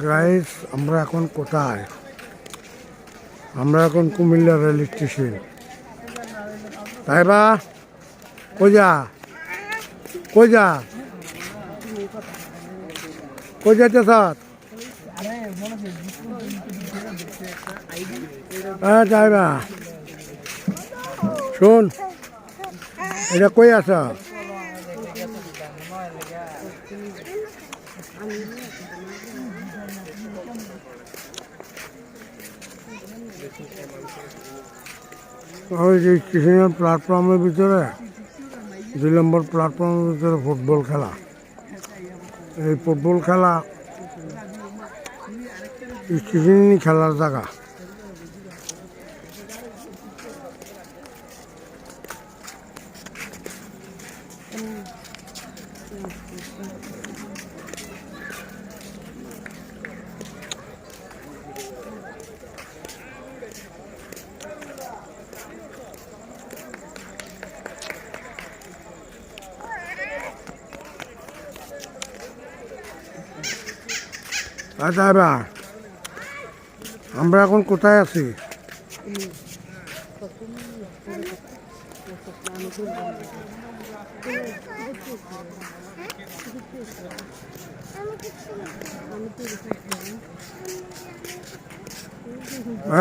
Guys আমরা এখন কোথায়? আমরা এখন কুমিল্লা রেল স্টেশন। তাই বা? কই যা? কই যা? কই হ্যাঁ যাই বা। শোন, এটা কই আছা? ওই যে স্টেশনের প্ল্যাটফর্মের ভিতরে, দুই নম্বর প্ল্যাটফর্মের ভিতরে ফুটবল খেলা। এই ফুটবল খেলা স্টেশনই খেলার জায়গা। আচ্ছা এবার আমরা এখন কোথায় আছি?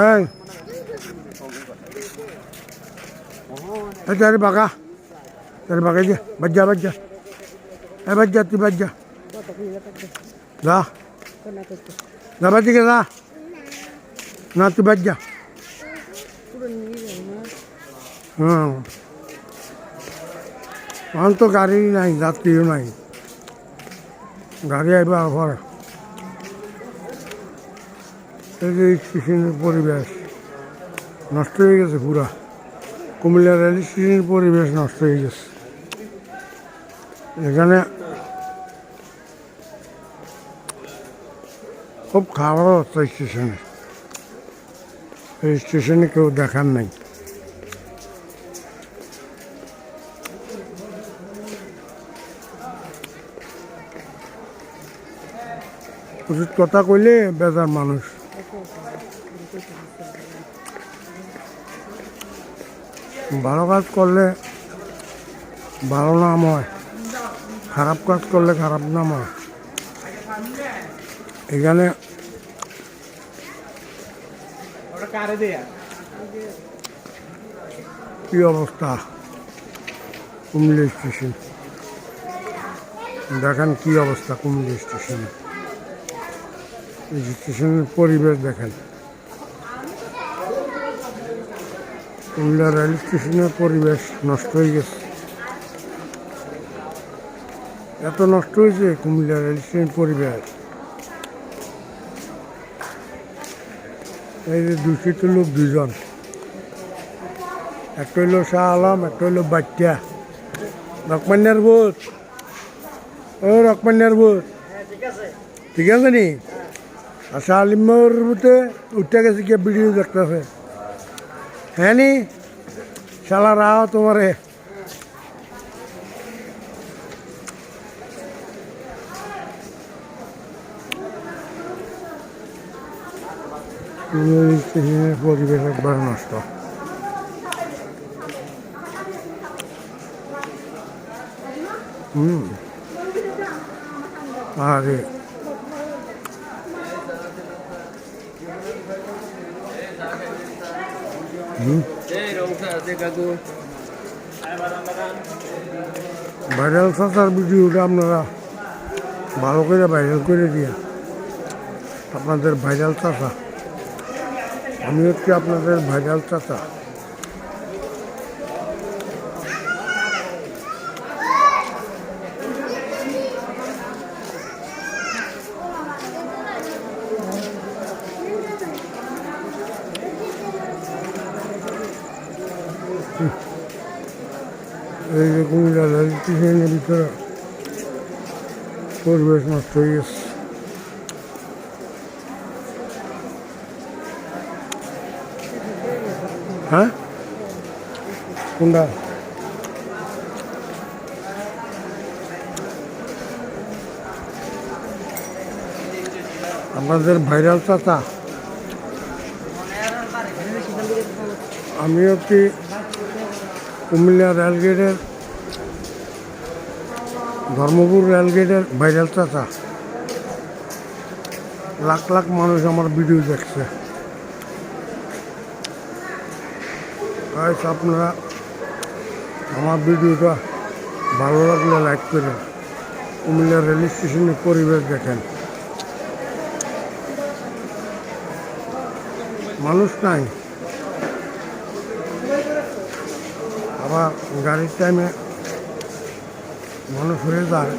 এই এই তারি বাগা তারি বাগা যা বাজ্জা বাজ্জা এই বাজ্জা তুই বাজ্জা যা। যা বাজ্জিকে যা না তুই বাজ্জা হুম এখন তো গাড়ি নাই যাত্রীও নাই গাড়ি আইবা পরে এই যে পরিবেশ নষ্ট হয়ে গেছে পুরা কুমিল্লা রেল স্টেশনের পরিবেশ নষ্ট হয়ে গেছে এখানে খুব খারাপ অবস্থা স্টেশনে। এই স্টেশনে কেউ দেখার নাই। উচিত কথা কইলে বেজার মানুষ। ভালো কাজ করলে ভালো নাম হয়, খারাপ কাজ করলে খারাপ নাম হয়। এখানে কি অবস্থা? কুমিল্লা স্টেশন। দেখেন কি অবস্থা কুমিল্লা স্টেশনে। এই স্টেশনের পরিবেশ দেখেন। কুমিল্লা রেল স্টেশনের পরিবেশ নষ্ট হয়ে গেছে। এত নষ্ট হয়েছে কুমিল্লা রেল স্টেশনের পরিবেশ? এই যে দূষিত লোক দুজন। একটা হইল শাহ আলম, একটা হইল বাচ্চা রকমান্যার বোধ ও রকমান্যার বোধ ঠিক আছে নি? আর শাহ আলিমের বুতে উঠে গেছে কে ভিডিও দেখতেছে। হ্যাঁ নি? শালা রাও তোমারে। পরিবেশ একবার নষ্ট হুম আরে ভাইরাল সাঁতার ভিডিওটা আপনারা ভালো করে ভাইরাল করে দিয়া আপনাদের ভাইরাল চাষা আমি হচ্ছে আপনাদের ভাইরাল চাচা। এই যে কুমিল্লা রেল ভিতরে পরিবেশ নষ্ট হয়ে গেছে। হ্যাঁ? কোনটা? আপনাদের ভাইরাল চাচা। আমি হচ্ছি কুমিল্লা রেলগেটের, ধর্মপুর রেলগেটের ভাইরাল চাচা। লাখ লাখ মানুষ আমার ভিডিও দেখছে। গাইস আপনারা আমার ভিডিওটা ভালো লাগলে লাইক করেন। কুমিল্লা রেল স্টেশনের পরিবেশ দেখেন। মানুষ নাই। আবার গাড়ির টাইমে মানুষ হয়ে যায়।